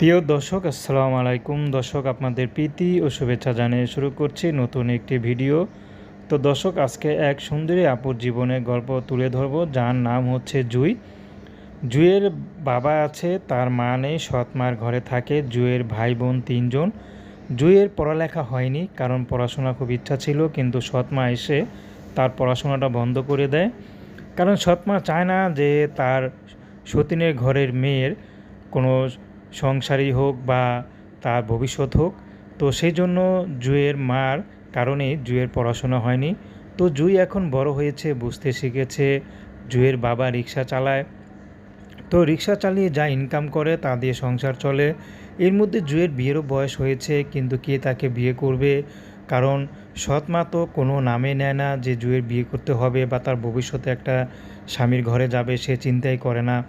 প্রিয় দর্শক, আসসালামু আলাইকুম। দর্শক, আপনাদের প্রীতি ও শুভেচ্ছা জানিয়ে শুরু করছি নতুন একটি ভিডিও। তো দর্শক, আজকে এক সুন্দরী আপুর জীবনের গল্প তুলে ধরব, যার নাম হচ্ছে জুই। জুয়ের বাবা আছে, তার মা নেই, সৎ মার ঘরে থাকে জুয়ের ভাই বোন তিনজন। জুয়ের পড়ালেখা হয়নি, কারণ পড়াশোনা খুব ইচ্ছা ছিল, কিন্তু সৎ মা এসে তার পড়াশোনাটা বন্ধ করে দেয়। কারণ সৎ মা চায় না যে তার সতীনের ঘরের মেয়ের কোনো সংসারই হোক বা তার ভবিষ্যৎ হোক, তো সেই জন্য জুয়ের মার কারণেই জুয়ের পড়াশোনা হয়নি। তো জুই এখন বড় হয়েছে, বুঝতে শিখেছে, জুয়ের বাবা রিক্সা চালায়। তো রিক্সা চালিয়ে যা ইনকাম করে তা দিয়ে সংসার চলে। এর মধ্যে জুয়ের বিয়েরও বয়স হয়েছে, কিন্তু কে তাকে বিয়ে করবে? কারণ সৎ মা তো কোনো নামে নেয় না যে জুয়ের বিয়ে করতে হবে বা তার ভবিষ্যতে একটা স্বামীর ঘরে যাবে, সে চিন্তাই করে না।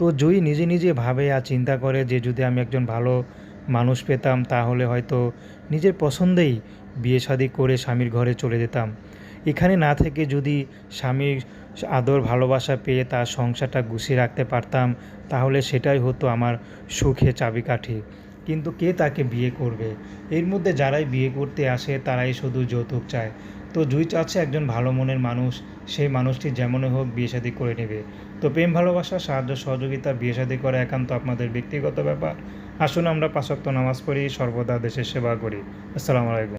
তো জুই নিজে নিজে ভাবে আর চিন্তা করে যে যদি আমি একজন ভালো মানুষ পেতাম, তাহলে হয়তো নিজের পছন্দেই বিয়ে শাদি করে স্বামীর ঘরে চলে যেতাম। এখানে না থেকে যদি স্বামীর আদর ভালোবাসা পেয়ে তার সংসারটা গুছিয়ে রাখতে পারতাম, তাহলে সেটাই হতো আমার সুখে চাবিকাঠি। কিন্তু কে তাকে বিয়ে করবে? এর মধ্যে যারাই বিয়ে করতে আসে, তারাই শুধু যৌতুক চায়। তো জুই চাচ্ছে একজন ভালো মনের মানুষ, সেই মানুষটি যেমনই হোক বিয়ে শাদী করে নেবে। তো প্রেম, ভালোবাসা, সাহায্য, সহযোগিতা বিয়ে শাদী করা একান্ত আপনাদের ব্যক্তিগত ব্যাপার। আসুন আমরা পাশক্ত নামাজ পড়ি, সর্বদা দেশের সেবা করি। আসসালামু আলাইকুম।